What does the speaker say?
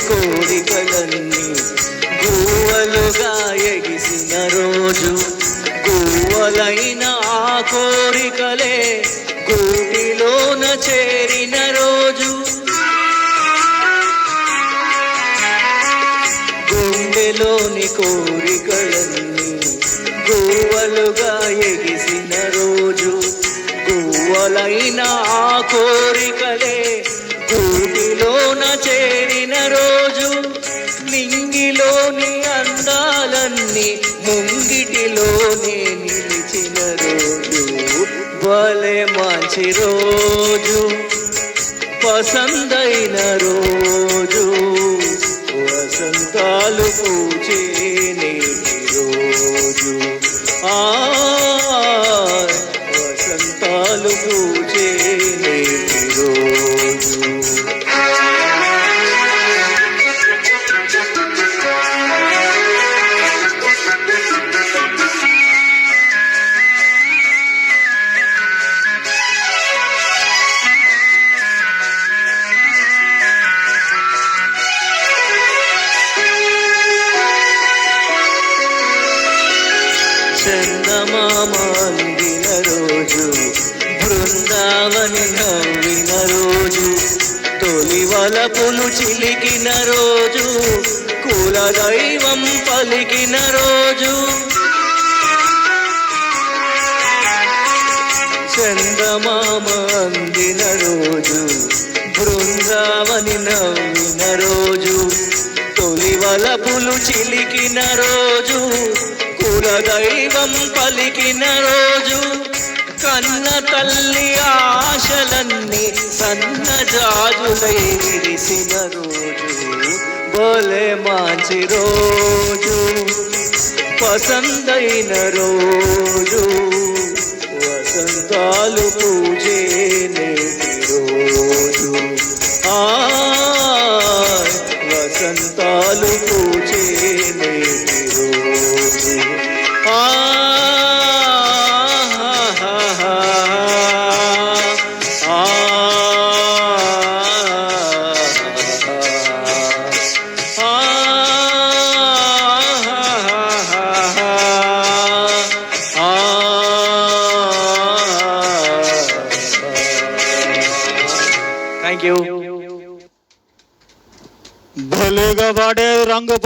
కోరికలన్నీ గువ్వలుగా ఎగిసిన రోజు గువ్వలైన ఆ కోరికలే గూటిలోన చేరిన రోజు. గుండెలోని కోరికలన్నీ గువ్వలుగా ఎగిసిన రోజు గువ్వలైన ఆ కోరికలే లోన చేరిన రోజు నింగిలోని అందాలన్నీ ముంగిటిలోనే నిలిచిన రోజు. భలే మంచి రోజు పసందైన రోజు వసంతాలు పూచే రోజు. ఆ చందమామ అందిన రోజు బృందావని నవ్విన రోజు తొలి వలపులు చిలికిన రోజు కుల దైవం పలికిన రోజు. చందమామ అందిన రోజు బృందావని నవ్విన రోజు తొలి వలపులు చిలికిన రోజు కులదైవం పలికిన రోజు కన్న తల్లి ఆశలన్నీ సన్న జాజులై విరిసిన రోజు. బోలే మంచి రోజు పసందైన రోజు. వసంతాలు పూజే థ్యాంక్ యూ భలేగా వాడే రంగు